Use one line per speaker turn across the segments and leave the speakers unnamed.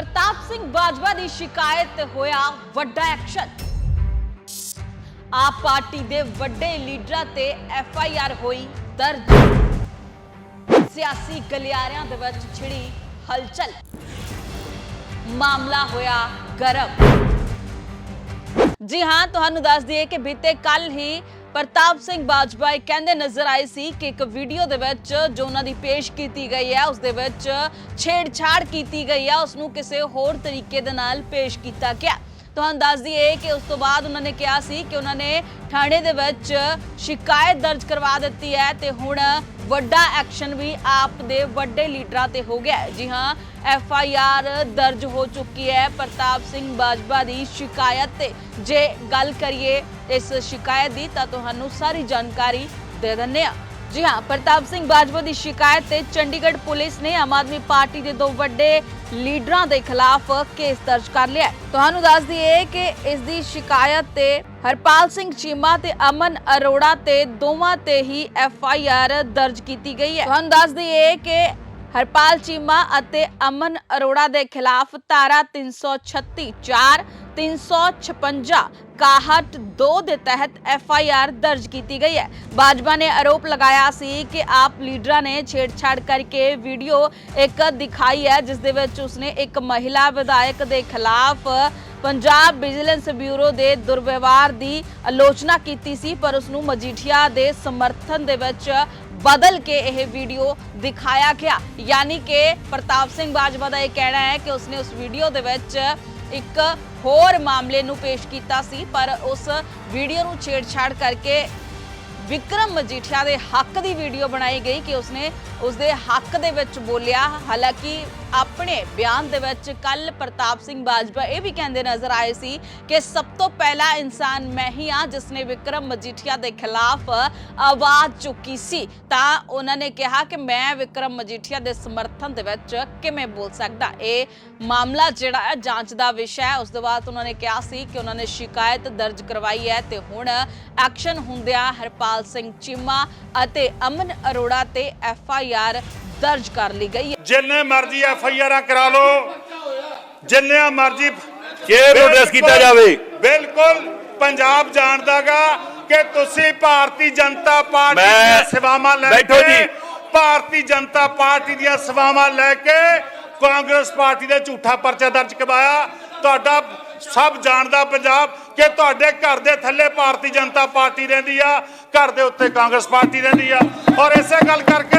ਪ੍ਰਤਾਪ ਸਿੰਘ ਬਾਜਵਾ ਦੀ ਸ਼ਿਕਾਇਤ ਹੋਇਆ ਵੱਡਾ ਐਕਸ਼ਨ। ਆਪ ਪਾਰਟੀ ਦੇ ਵੱਡੇ ਲੀਡਰਾਂ ਤੇ ਐਫ ਆਈ ਆਰ ਹੋਈ ਦਰਜ। ਸਿਆਸੀ ਗਲਿਆਰਿਆਂ ਦੇ ਵਿੱਚ ਛਿੜੀ ਹਲਚਲ। ਮਾਮਲਾ ਹੋਇਆ ਗਰਮ ਜੀ ਹਾਂ, ਤੁਹਾਨੂੰ ਦੱਸ ਦਈਏ ਕਿ ਬੀਤੇ ਕੱਲ ਹੀ ਪ੍ਰਤਾਪ ਸਿੰਘ ਬਾਜਵਾ ਇਹ ਕਹਿੰਦੇ ਨਜ਼ਰ ਆਏ ਸੀ ਕਿ ਇੱਕ ਵੀਡੀਓ ਦੇ ਵਿੱਚ ਜੋ ਉਹਨਾਂ ਦੀ ਪੇਸ਼ ਕੀਤੀ ਗਈ ਹੈ, ਉਸ ਦੇ ਵਿੱਚ ਛੇੜਛਾੜ ਕੀਤੀ ਗਈ ਹੈ ਉਸ ਨੂੰ ਕਿਸੇ ਹੋਰ ਤਰੀਕੇ ਦੇ ਨਾਲ ਪੇਸ਼ ਕੀਤਾ ਗਿਆ। ਤੁਹਾਨੂੰ ਦੱਸ ਦਈਏ ਕਿ ਉਸ ਤੋਂ ਬਾਅਦ ਉਹਨਾਂ ਨੇ ਕਿਹਾ ਸੀ ਕਿ ਉਹਨਾਂ ਨੇ ਥਾਣੇ ਦੇ ਵਿੱਚ ਸ਼ਿਕਾਇਤ ਦਰਜ ਕਰਵਾ ਦਿੱਤੀ ਹੈ ਤੇ ਹੁਣ ਵੱਡਾ ਐਕਸ਼ਨ ਵੀ ਆਪ ਦੇ ਵੱਡੇ ਲੀਡਰਾਂ ਤੇ ਹੋ ਗਿਆ ਜੀ ਹਾਂ, ਐਫ ਆਈ ਆਰ ਦਰਜ ਹੋ ਚੁੱਕੀ ਹੈ। ਪ੍ਰਤਾਪ ਸਿੰਘ ਬਾਜਵਾ ਦੀ ਸ਼ਿਕਾਇਤ ਤੇ ਜੇ ਗੱਲ ਕਰੀਏ ਇਸ ਸ਼ਿਕਾਇਤ ਦੀ ਤਾਂ ਤੁਹਾਨੂੰ ਸਾਰੀ ਜਾਣਕਾਰੀ ਦੇ ਦਿੰਦੇ ਹਾਂ। ਜੀ ਹਾਂ, ਪ੍ਰਤਾਪ ਸਿੰਘ ਬਾਜਵਾ ਦੀ ਸ਼ਿਕਾਇਤ ਤੇ ਚੰਡੀਗੜ੍ਹ ਪੁਲਿਸ ਨੇ ਆਮ ਆਦਮੀ ਪਾਰਟੀ ਦੇ ਦੋ ਵੱਡੇ ਲੀਡਰਾਂ ਦੇ ਖਿਲਾਫ ਕੇਸ ਦਰਜ ਕਰ ਲਿਆ ਤੁਹਾਨੂੰ ਦੱਸ ਦਈਏ ਕਿ ਇਸ ਦੀ ਸ਼ਿਕਾਇਤ ਤੇ ਹਰਪਾਲ ਸਿੰਘ ਚੀਮਾ ਤੇ ਅਮਨ ਅਰੋੜਾ ਤੇ ਦੋਵਾਂ ਤੇ ਹੀ ਐਫ ਆਈ ਆਰ ਦਰਜ ਕੀਤੀ ਗਈ ਹੈ। ਤੁਹਾਨੂੰ ਦੱਸ ਦਈਏ ਕਿ ਹਰਪਾਲ ਚੀਮਾ ਅਤੇ ਅਮਨ ਅਰੋੜਾ ਦੇ ਖਿਲਾਫ ਧਾਰਾ 336 4 356 61 2 ਦੇ ਤਹਿਤ ਐਫ ਆਈ ਆਰ ਦਰਜ ਕੀਤੀ ਗਈ ਹੈ। ਬਾਜਵਾ ਨੇ ਆਰੋਪ ਲਗਾਇਆ ਸੀ ਕਿ ਆਪ ਲੀਡਰਾਂ ਨੇ ਛੇੜਛਾੜ ਕਰਕੇ ਵੀਡੀਓ ਇੱਕ ਦਿਖਾਈ ਹੈ, ਜਿਸ ਦੇ ਵਿੱਚ ਉਸਨੇ ਇੱਕ ਮਹਿਲਾ ਵਿਧਾਇਕ ਦੇ ਖਿਲਾਫ ਪੰਜਾਬ ਵਿਜੀਲੈਂਸ ਬਿਊਰੋ ਦੇ ਦੁਰਵਿਵਹਾਰ ਦੀ ਆਲੋਚਨਾ ਕੀਤੀ ਸੀ, ਪਰ ਉਸ ਨੂੰ ਮਜੀਠੀਆ ਦੇ ਸਮਰਥਨ ਦੇ ਵਿੱਚ ਬਦਲ ਕੇ ਇਹ ਵੀਡੀਓ ਦਿਖਾਇਆ ਗਿਆ। ਯਾਨੀ ਕਿ ਪ੍ਰਤਾਪ ਸਿੰਘ ਬਾਜਵਾ ਦਾ ਇਹ ਕਹਿਣਾ ਹੈ ਕਿ ਉਸਨੇ ਉਸ ਵੀਡੀਓ ਦੇ ਵਿੱਚ ਇੱਕ ਹੋਰ ਮਾਮਲੇ ਨੂੰ ਪੇਸ਼ ਕੀਤਾ ਸੀ, ਪਰ ਉਸ ਵੀਡੀਓ ਨੂੰ ਛੇੜਛਾੜ ਕਰਕੇ ਵਿਕਰਮ ਮਜੀਠੀਆ ਦੇ ਹੱਕ ਦੀ ਵੀਡੀਓ ਬਣਾਈ ਗਈ ਕਿ ਉਸਨੇ ਉਸਦੇ ਹੱਕ ਦੇ ਵਿੱਚ ਬੋਲਿਆ। ਹਾਲਾਂਕਿ ਆਪਣੇ ਬਿਆਨ ਦੇ ਵਿੱਚ ਕੱਲ ਪ੍ਰਤਾਪ ਸਿੰਘ ਬਾਜਵਾ ਇਹ ਵੀ ਕਹਿੰਦੇ ਨਜ਼ਰ ਆਏ ਸੀ ਕਿ ਸਭ ਤੋਂ ਪਹਿਲਾ ਇਨਸਾਨ ਮੈਂ ਹੀ ਹਾਂ, ਜਿਸ ਨੇ ਵਿਕਰਮ ਮਜੀਠੀਆ ਦੇ ਖਿਲਾਫ ਆਵਾਜ਼ ਚੁੱਕੀ ਸੀ। ਤਾਂ ਉਹਨਾਂ ਨੇ ਕਿਹਾ ਕਿ ਮੈਂ ਵਿਕਰਮ ਮਜੀਠੀਆ ਦੇ ਸਮਰਥਨ ਦੇ ਵਿੱਚ ਕਿਵੇਂ ਬੋਲ ਸਕਦਾ? ਇਹ ਮਾਮਲਾ ਜਿਹੜਾ ਹੈ, ਜਾਂਚ ਦਾ ਵਿਸ਼ਾ ਹੈ। ਉਸ ਤੋਂ ਬਾਅਦ ਉਹਨਾਂ ਨੇ ਕਿਹਾ ਸੀ ਕਿ ਉਹਨਾਂ ਨੇ ਸ਼ਿਕਾਇਤ ਦਰਜ ਕਰਵਾਈ ਹੈ ਤੇ ਹੁਣ ਐਕਸ਼ਨ ਹੁੰਦਿਆਂ ਹਰਪਾਲ ਸਿੰਘ ਚੀਮਾ ਅਤੇ ਅਮਨ ਅਰੋੜਾ ਤੇ ਐਫ ਆਈ ਆਰ ਦਰਜ ਕਰ ਲਈ ਗਈ ਹੈ
ਜਿੰਨੇ ਮਰਜ਼ੀ ਐਫ ਆਈ ਆਰਾਂ ਕਰਾ ਲਓ ਜਿੰਨੇ ਮਰਜ਼ੀ
ਕੇਅਰ ਨੂੰ address ਕੀਤਾ ਜਾਵੇ।
ਬਿਲਕੁਲ ਪੰਜਾਬ ਜਾਣਦਾਗਾ ਕਿ ਤੁਸੀਂ ਭਾਰਤੀ ਜਨਤਾ ਪਾਰਟੀ
ਮੈਂ-
ਦੀਆਂ ਸੇਵਾਵਾਂ ਲੈ
ਬੈਠੋ
ਕੇ
ਜੀ।
ਭਾਰਤੀ ਜਨਤਾ ਪਾਰਟੀ ਦੀਆਂ ਸੇਵਾਵਾਂ ਲੈ ਕੇ ਕਾਂਗਰਸ ਪਾਰਟੀ ਦੇ ਝੂਠਾ ਪਰਚਾ ਦਰਜ ਕਰਵਾਇਆ ਤੁਹਾਡਾ ਸਭ ਜਾਣਦਾ ਪੰਜਾਬ ਕਿ ਤੁਹਾਡੇ ਘਰ ਦੇ ਥੱਲੇ ਭਾਰਤੀ ਜਨਤਾ ਪਾਰਟੀ ਰਹਿੰਦੀ ਆ ਘਰ ਦੇ ਉੱਤੇ ਕਾਂਗਰਸ ਪਾਰਟੀ ਰਹਿੰਦੀ ਆ ਔਰ ਇਸੇ ਗੱਲ ਕਰਕੇ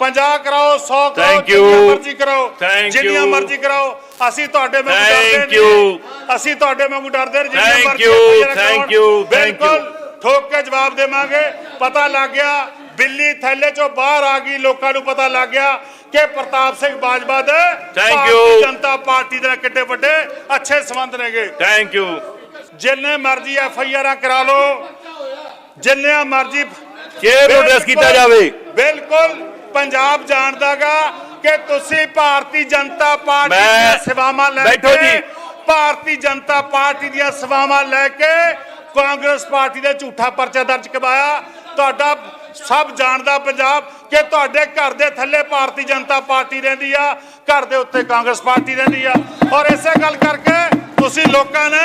50 ਕਰਾਓ 100 ਕਰਾਓ
Thank you.
ਜਿੰਨੀਆਂ ਮਰਜ਼ੀ ਕਰਾਓ
Thank
ਜਿੰਨੀਆਂ
you.
ਮਰਜ਼ੀ ਕਰਾਓ ਅਸੀਂ ਤੁਹਾਡੇ ਵਾਂਗੂ ਡਰਦੇ
Thank
ਨਹੀਂ
you.
ਅਸੀਂ ਤੁਹਾਡੇ ਵਾਂਗੂ ਡਰਦੇ ਨਹੀਂ ਜਿੰਨੀਆਂ
Thank
ਮਰਜ਼ੀ
you,
ਕਰਾਉਣ।
thank you, thank you.
ਬਿਲਕੁਲ ਠੋਕ ਕੇ ਜਵਾਬ ਦੇਵਾਂਗੇ ਪਤਾ ਲੱਗ ਗਿਆ ਬਿੱਲੀ ਥੈਲੇ ਚੋਂ ਬਾਹਰ ਆ ਗਈ ਲੋਕਾਂ ਨੂੰ ਪਤਾ ਲੱਗ ਗਿਆ ਕਿ ਪ੍ਰਤਾਪ ਸਿੰਘ ਬਾਜਵਾ ਦੇ
Thank
Bharatiya
you.
Janata party ਦੇ ਨਾਲ ਕਿੱਡੇ ਵੱਡੇ ਅੱਛੇ ਸੰਬੰਧ ਨੇਗੇ
ਥੈਂਕ ਯੂ
ਜਿੰਨੇ ਮਰਜ਼ੀ ਐਫ ਆਈ ਆਰਾਂ ਕਰਾ ਲਓ ਜਿੰਨੇ ਮਰਜ਼ੀ
ਕੇਅਰ ਨੂੰ address ਕੀਤਾ ਜਾਵੇ।
ਬਿਲਕੁਲ ਪੰਜਾਬ ਜਾਣਦਾਗਾ ਕਿ ਤੁਸੀਂ ਭਾਰਤੀ ਜਨਤਾ ਪਾਰਟੀ ਦੀਆਂ ਸੇਵਾਵਾਂ ਲੈ ਕੇ। ਭਾਰਤੀ ਜਨਤਾ ਪਾਰਟੀ ਦੀਆਂ ਸੇਵਾਵਾਂ ਲੈ ਕੇ ਕਾਂਗਰਸ ਪਾਰਟੀ ਦੇ ਝੂਠਾ ਪਰਚਾ ਦਰਜ ਕਰਵਾਇਆ ਤੁਹਾਡਾ ਸਭ ਜਾਣਦਾ ਪੰਜਾਬ ਕਿ ਤੁਹਾਡੇ ਘਰ ਦੇ ਥੱਲੇ ਭਾਰਤੀ ਜਨਤਾ ਪਾਰਟੀ ਰਹਿੰਦੀ ਆ ਘਰ ਦੇ ਉੱਤੇ ਕਾਂਗਰਸ ਪਾਰਟੀ ਰਹਿੰਦੀ ਆ ਔਰ ਇਸੇ ਗੱਲ ਕਰਕੇ ਤੁਸੀਂ ਲੋਕਾਂ ਨੇ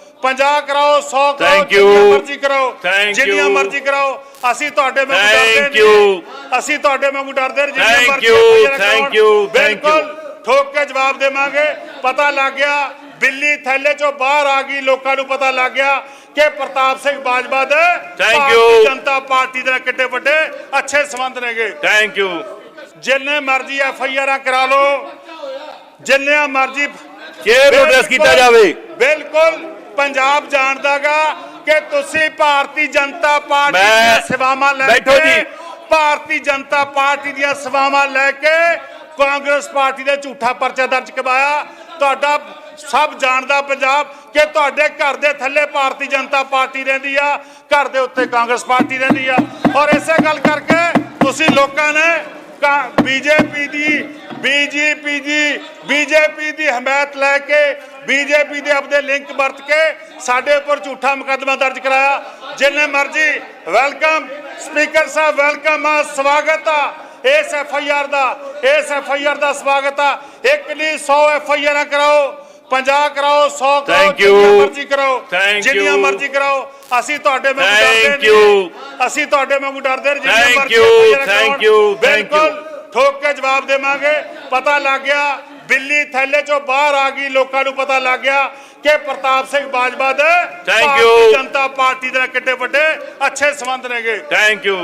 50 ਕਰਾਓ 100 ਕਰਾਓ
Thank you.
ਜਿੰਨੀਆਂ ਮਰਜ਼ੀ ਕਰਾਓ
Thank
ਜਿੰਨੀਆਂ
you.
ਮਰਜ਼ੀ ਕਰਾਓ ਅਸੀਂ ਤੁਹਾਡੇ ਵਾਂਗੂ
Thank
ਡਰਦੇ
you.
ਨਹੀਂ ਅਸੀਂ ਤੁਹਾਡੇ ਵਾਂਗੂ ਡਰਦੇ ਨਹੀਂ ਜਿੰਨੀਆਂ
Thank
ਮਰਜ਼ੀ
you,
FIR
thank
ਕਰਾਉਣ।
you, thank you.
ਬਿਲਕੁਲ ਠੋਕ ਕੇ ਜਵਾਬ ਦੇਵਾਂਗੇ ਪਤਾ ਲੱਗ ਗਿਆ ਬਿੱਲੀ ਥੈਲੇ ਚੋਂ ਬਾਹਰ ਆ ਗਈ ਲੋਕਾਂ ਨੂੰ ਪਤਾ ਲੱਗ ਗਿਆ ਕਿ ਪ੍ਰਤਾਪ ਸਿੰਘ ਬਾਜਵਾ ਦੇ
Thank
Bharatiya
you.
Janata party ਦੇ ਨਾਲ ਕਿੱਡੇ ਵੱਡੇ ਅੱਛੇ ਸੰਬੰਧ ਨੇਗੇ
ਥੈਂਕ ਯੂ
ਜਿੰਨੇ ਮਰਜ਼ੀ ਐਫ ਆਈ ਆਰਾਂ ਕਰਾ ਲਓ ਜਿੰਨੇ ਮਰਜ਼ੀ
ਕੇਅਰ ਨੂੰ address ਕੀਤਾ ਜਾਵੇ।
ਬਿਲਕੁਲ ਪੰਜਾਬ ਜਾਣਦਾਗਾ ਕਿ ਤੁਸੀਂ ਭਾਰਤੀ ਜਨਤਾ ਪਾਰਟੀ ਦੀਆਂ ਸੇਵਾਵਾਂ ਲੈ ਕੇ। ਭਾਰਤੀ ਜਨਤਾ ਪਾਰਟੀ ਦੀਆਂ ਸੇਵਾਵਾਂ ਲੈ ਕੇ ਕਾਂਗਰਸ ਪਾਰਟੀ ਦੇ ਝੂਠਾ ਪਰਚਾ ਦਰਜ ਕਰਵਾਇਆ ਤੁਹਾਡਾ ਸਭ ਜਾਣਦਾ ਪੰਜਾਬ ਕਿ ਤੁਹਾਡੇ ਘਰ ਦੇ ਥੱਲੇ ਭਾਰਤੀ ਜਨਤਾ ਪਾਰਟੀ ਰਹਿੰਦੀ ਆ ਘਰ ਦੇ ਉੱਤੇ ਕਾਂਗਰਸ ਪਾਰਟੀ ਰਹਿੰਦੀ ਆ ਔਰ ਇਸੇ ਗੱਲ ਕਰਕੇ ਤੁਸੀਂ ਲੋਕਾਂ ਨੇ ਬੀਜੇਪੀ ਦੀ ਬੀਜੇਪੀ ਦੀ ਬੀਜੇਪੀ ਦੀ ਹਮਾਇਤ ਲੈ ਕੇ ਬੀਜੇਪੀ ਦੇ ਆਪਦੇ ਲਿੰਕ ਵਰਤ ਕੇ ਸਾਡੇ ਉੱਪਰ ਝੂਠਾ ਮੁਕੱਦਮਾ ਦਰਜ ਕਰਾਇਆ ਜਿੰਨੇ ਮਰਜ਼ੀ ਵੈਲਕਮ ਸਪੀਕਰ ਸਾਹਿਬ ਵੈਲਕਮ ਆ ਸਵਾਗਤ ਆ ਇਸ ਐਫ ਆਈ ਆਰ ਦਾ ਇਸ ਐਫ ਆਈ ਆਰ ਦਾ ਸਵਾਗਤ ਆ ਇੱਕ ਨਹੀਂ 100 ਐਫ ਆਈ ਆਰਾਂ ਕਰਾਓ 50 ਕਰਾਓ 100 ਕਰਾਓ. ਜਿੰਨੀਆਂ ਮਰਜ਼ੀ ਕਰਾਓ ਜਿੰਨੀਆਂ. ਮਰਜ਼ੀ ਕਰਾਓ ਅਸੀਂ ਤੁਹਾਡੇ ਵਾਂਗੂ ਡਰਦੇ. ਨਹੀਂ ਅਸੀਂ ਤੁਹਾਡੇ ਵਾਂਗੂ ਡਰਦੇ ਨਹੀਂ ਜਿੰਨੀਆਂ ਮਰਜ਼ੀ
thank you, thank you.
ਬਿਲਕੁਲ ਠੋਕ ਕੇ ਜਵਾਬ ਦੇਵਾਂਗੇ ਪਤਾ ਲੱਗ ਗਿਆ ਬਿੱਲੀ ਥੈਲੇ ਚੋਂ ਬਾਹਰ ਆ ਗਈ ਲੋਕਾਂ ਨੂੰ ਪਤਾ ਲੱਗ ਗਿਆ ਕਿ ਪ੍ਰਤਾਪ ਸਿੰਘ ਬਾਜਵਾ ਦੇ ਭਾਰਤੀ
you.
ਜਨਤਾ ਪਾਰਟੀ ਦੇ ਨਾਲ ਕਿੱਡੇ ਵੱਡੇ ਅੱਛੇ ਸੰਬੰਧ ਨੇਗੇ
ਥੈਂਕ ਯੂ